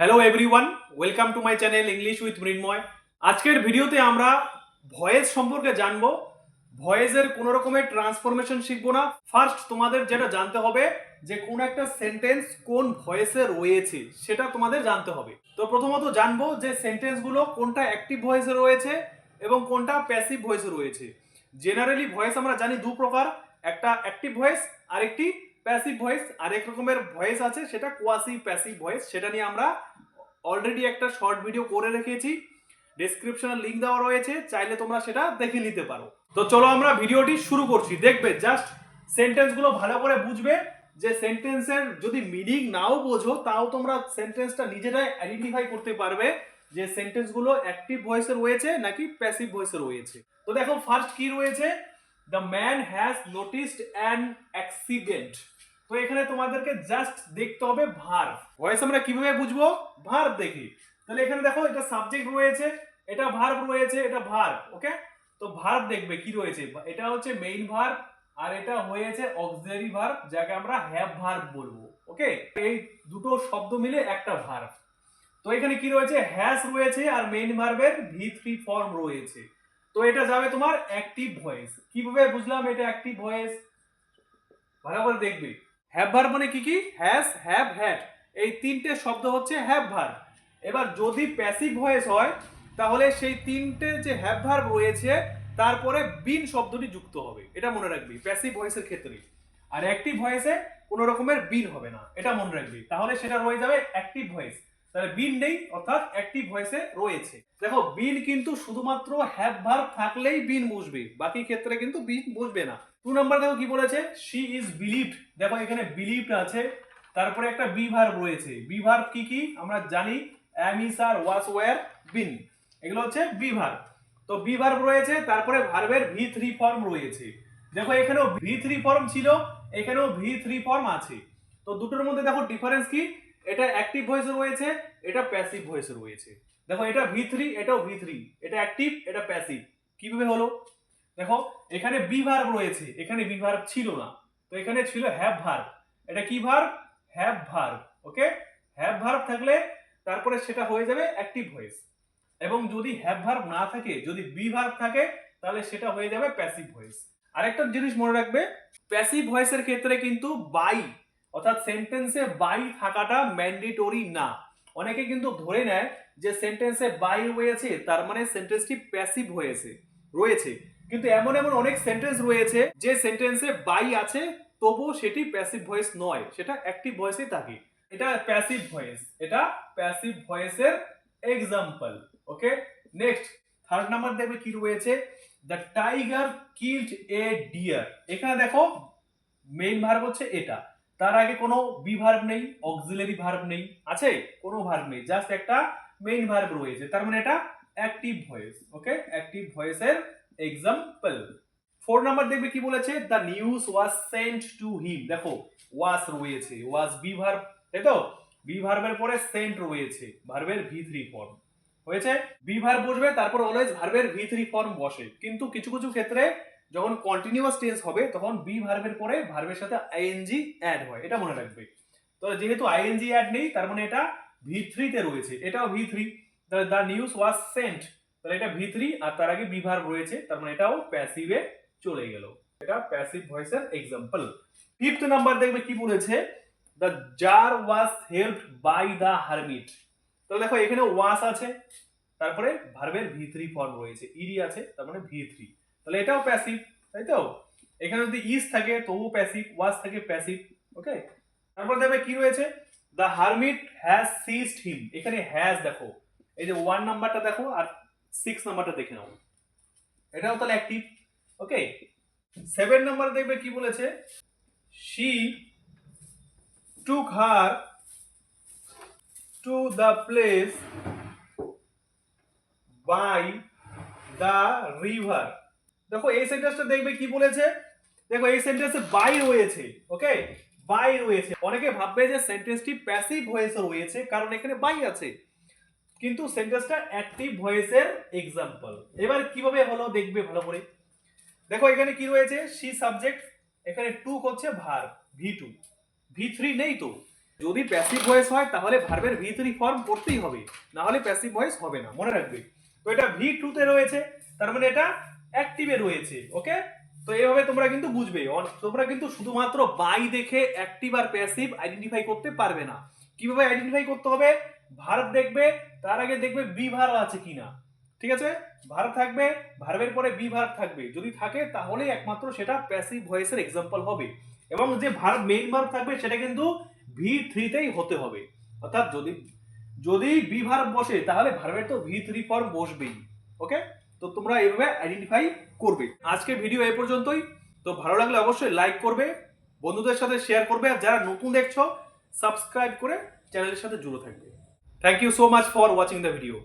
Hello everyone welcome to my channel English with Mrinmoy আজকের ভিডিওতে আমরা ভয়েস সম্পর্কে জানব। ভয়েসের কোন রকমের ট্রান্সফরমেশন শিখব না। ফার্স্ট তোমাদের যেটা জানতে হবে, যে কোন একটা সেন্টেন্স কোন ভয়েসে রয়েছে, সেটা তোমাদের জানতে হবে। তো প্রথমত জানব যে সেন্টেন্সগুলো কোনটা অ্যাক্টিভ ভয়েসে রয়েছে এবং কোনটা প্যাসিভ ভয়েসে রয়েছে। জেনারেলি ভয়েস আমরা জানি দু প্রকার একটা অ্যাক্টিভ ভয়েস আর একটি প্যাসিভ ভয়েস আর এক রকমের ভয়েস আছে, সেটা কোয়াসি প্যাসিভ ভয়েস সেটা নিয়ে আমরা অলরেডি একটা শর্ট ভিডিও করে রেখেছি। ডেসক্রিপশনে লিংক দেওয়া রয়েছে, চাইলে তোমরা সেটা দেখে নিতে পারো। তো চলো আমরা ভিডিওটি শুরু করছি। দেখবে জাস্ট সেন্টেন্সগুলো ভালো করে বুঝবে যে সেন্টেন্সের যদি মিনিং নাও বোঝো, তাও তোমরা সেন্টেন্সটা নিজেরাই আইডেন্টিফাই করতে পারবে যে সেন্টেন্সগুলো অ্যাক্টিভ ভয়েসে রয়েছে নাকি প্যাসিভ ভয়েসে রয়েছে। তো দেখো ফার্স্ট কি রয়েছে? The man has noticed an accident তো এখানে তোমাদেরকে জাস্ট দেখতে হবে ভার ভয়েস আমরা কীভাবে বুঝব? ভার দেখি। তাহলে এখানে দেখো, এটা সাবজেক্ট রয়েছে, এটা ভার্ব রয়েছে, এটা ভার্ব ওকে তো ভার্ব দেখবে, কি রয়েছে? এটা হচ্ছে মেইন ভার্ব আর এটা হয়েছে অক্সিলারি ভার্ব যাকে আমরা হ্যাভ ভার্ব বলব ওকে এই দুটো শব্দ মিলে একটা ভার্ব তো এখানে কি রয়েছে? হ্যাজ রয়েছে আর মেইন ভার্বের ভি থ্রি ফর্ম রয়েছে। তো এটা যাবে তোমার অ্যাক্টিভ ভয়েস কীভাবে বুঝলাম এটা অ্যাক্টিভ ভয়েস ভালো করে দেখবে। হ্যাভ ভার্ব মানে কি কি? হ্যাজ হ্যাভ হ্যাড এই তিনটে শব্দ হচ্ছে হ্যাভ ভার্ব এবার যদি প্যাসিভ ভয়েস হয়, তাহলে সেই তিনটে যে হ্যাভ ভার্ব রয়েছে, তারপরে বিন শব্দটি যুক্ত হবে। এটা মনে রাখবি প্যাসিভ ভয়েসের ক্ষেত্রে। আর অ্যাক্টিভ ভয়েসে কোনো রকমের বিন হবে না। এটা মনে রাখবি। তাহলে সেটা রয়ে যাবে অ্যাক্টিভ ভয়েস তাহলে বিন নেই, অর্থাৎ অ্যাক্টিভ ভয়েসে রয়েছে। দেখো, বিন কিন্তু শুধুমাত্র হ্যাভ ভার্ব থাকলেই বিন বুঝবে বাকি ক্ষেত্রে কিন্তু বিন বুঝবে না। টু নাম্বার দেখো কি বলেছে? শি ইজ বিলিভড দেখো, এখানে বিলিভড আছে, তারপরে একটা বি ভার্ব রয়েছে। বি ভার্ব কি কি? আমরা জানি অ্যাম ইস আর ওয়াস ওয়ার বিন এগুলো হচ্ছে বি ভার্ব তো বি ভার্ব রয়েছে, তারপরে ভার্বের ভি থ্রি ফর্ম রয়েছে। দেখো, এখানেও ভি থ্রি ফর্ম ছিল, এখানেও ভি থ্রি ফর্ম আছে। তো দুটোর মধ্যে দেখো ডিফারেন্স কি? এটা অ্যাক্টিভ ভয়েসে রয়েছে, এটা প্যাসিভ ভয়েসে রয়েছে। দেখো, এটা ভি থ্রি এটাও ভি থ্রি এটা অ্যাক্টিভ এটা প্যাসিভ কীভাবে হলো? দেখো, এখানে বি ভার্ব রয়েছে, এখানে বি ভার্ব ছিল না। তো এখানে ছিল হ্যাভ ভার্ব এটা কি verb have verb okay have verb থাকলে তারপরে সেটা হয়ে যাবে অ্যাক্টিভ ভয়েস এবং যদি হ্যাভ ভার্ব না থাকে, যদি বি ভার্ব থাকে, তাহলে সেটা হয়ে যাবে প্যাসিভ ভয়েস আরেকটা জিনিস মনে রাখবে প্যাসিভ ভয়েসের ক্ষেত্রে কিন্তু বাই অর্থাৎ সেন্টেন্সে বাই থাকাটা ম্যান্ডেটরি না। অনেকে কিন্তু ধরে নেয় যে সেন্টেন্সে বাই হয়েছে, তার মানে সেন্টেন্সটি প্যাসিভ হয়েছে, রয়েছে। কিন্তু এমন এমন অনেক সেন্টেন্স রয়েছে যে সেন্টেন্সে বাই আছে, তবুও সেটি প্যাসিভ ভয়েস নয়, সেটা অ্যাক্টিভ ভয়েসেই থাকে। এটা প্যাসিভ ভয়েস এটা প্যাসিভ ভয়েসের example okay next third number দেখবে কি রয়েছে? The tiger killed a deer এখানে দেখো মেইন ভার্ব হচ্ছে এটা। তার আগে কোনো বি ভার্ব নেই অক্সিলারি ভার্ব নেই, আছে? কোনো ভার্ব নেই জাস্ট একটা মেইন ভার্ব রয়েছে। তার মানে এটা অ্যাক্টিভ ভয়েস ওকে অ্যাক্টিভ ভয়েসের এক্সাম্পল ফোর নাম্বার দেখবে কি বলেছে? The news was sent to him দেখো ওয়াজ রয়েছে ওয়াজ বি ভার্ব তাই তো? বি ভার্বের পরে সেন্ট রয়েছে ভার্বের ভি থ্রি ফর্ম হয়েছে? বি ভার্ব বসবে, তারপর অলওয়েজ ভার্বের ভি থ্রি ফর্ম বসে। কিন্তু কিছু কিছু ক্ষেত্রে যখন কন্টিনিউয়াস টেন্স হবে, তখন বি ভার্বের পরে ভার্বের সাথে আইএনজি অ্যাড হয়। এটা মনে রাখবে। তো যেহেতু আইএনজি অ্যাড নেই, তার মানে এটা ভি থ্রিতে রয়েছে। এটাও ভি থ্রি তাহলে দ্য নিউজ ওয়াজ সেন্ট তাহলে এটা ভি থ্রি আর তার আগে বি ভার্ব রয়েছে। তার মানে এটাও প্যাসিভে চলে গেল। এটা প্যাসিভ ভয়েসের এক্সাম্পল ফিফথ নাম্বার দেখবে কি বলেছে? The jar was helped by the hermit তাহলে দেখো, এখানে ওয়াস আছে। তারপরে ভার্বের ভি থ্রি ফর্ম রয়েছে। ইরি আছে, তার মানে ভি থ্রি তাহলে এটাও প্যাসিভ তাই তো? এখানে যদি ইস থাকে, তবুও প্যাসিভ ওয়াজ থাকে প্যাসিভ ওকে তারপর দেখবে কি রয়েছে? The hermit has ceased him এখানে হ্যাজ দেখো। এই যে ওয়ান নাম্বারটা দেখো আর সিক্স নাম্বারটা দেখে নাও। এটাও তাহলে অ্যাক্টিভ ওকে সেভেন নাম্বার দেখবে কি বলেছে? She took her to the place by the river দেখো এই সেন্টেন্সটা দেখবে কি বলেছে? দেখো এই সেন্টেন্সে বাই রয়েছে ওকে বাই রয়েছে। অনেকে ভাববে যে সেন্টেন্সটি প্যাসিভ ভয়েসে রয়েছে, কারণ এখানে বাই আছে। কিন্তু সেন্টেন্সটা অ্যাক্টিভ ভয়েসের এক্সাম্পল এবার কীভাবে হলো দেখবে ভালো করে? দেখো এখানে কি রয়েছে? সি সাবজেক্ট এখানে টু হচ্ছে ভার ভি টু ভি থ্রি নেই তো। যদি প্যাসিভ ভয়েস হয়, তাহলে ভার্বের ভি থ্রি ফর্ম করতেই হবে। না হলে প্যাসিভ ভয়েস হবে না, মনে রাখবে। তো এটা ভি টুতে রয়েছে, তার মানে এটা অ্যাক্টিভে রয়েছে ওকে তো এইভাবে তোমরা কিন্তু বুঝবে। তোমরা কিন্তু শুধুমাত্র বাই দেখে অ্যাক্টিভ আর প্যাসিভ আইডেন্টিফাই করতে পারবে না। কীভাবে আইডেন্টিফাই করতে হবে? ভার্ব দেখবে, তার আগে দেখবে বি ভার্ব আছে কিনা। ঠিক আছে? ভার্ব থাকবে, ভার্বের পরে বি ভার্ব থাকবে। যদি থাকে তাহলে একমাত্র সেটা প্যাসিভ ভয়েসের এক্সাম্পল হবে। এবং যে ভার্ব মেইন ভার্ব থাকবে, সেটা কিন্তু ভি থ্রিতেই হতে হবে। অর্থাৎ যদি যদি বি ভার্ব বসে, তাহলে ভার্বের তো ভি থ্রি ফর্ম বসবেই ওকে তো তোমরা এইভাবে আইডেন্টিফাই করবে। আজকের ভিডিও এ পর্যন্তই। তো ভালো লাগলে অবশ্যই লাইক করবে, বন্ধুদের সাথে শেয়ার করবে, আর যারা নতুন দেখছ সাবস্ক্রাইব করে চ্যানেলের সাথে জুড়ে থাকবে। Thank you so much for watching the video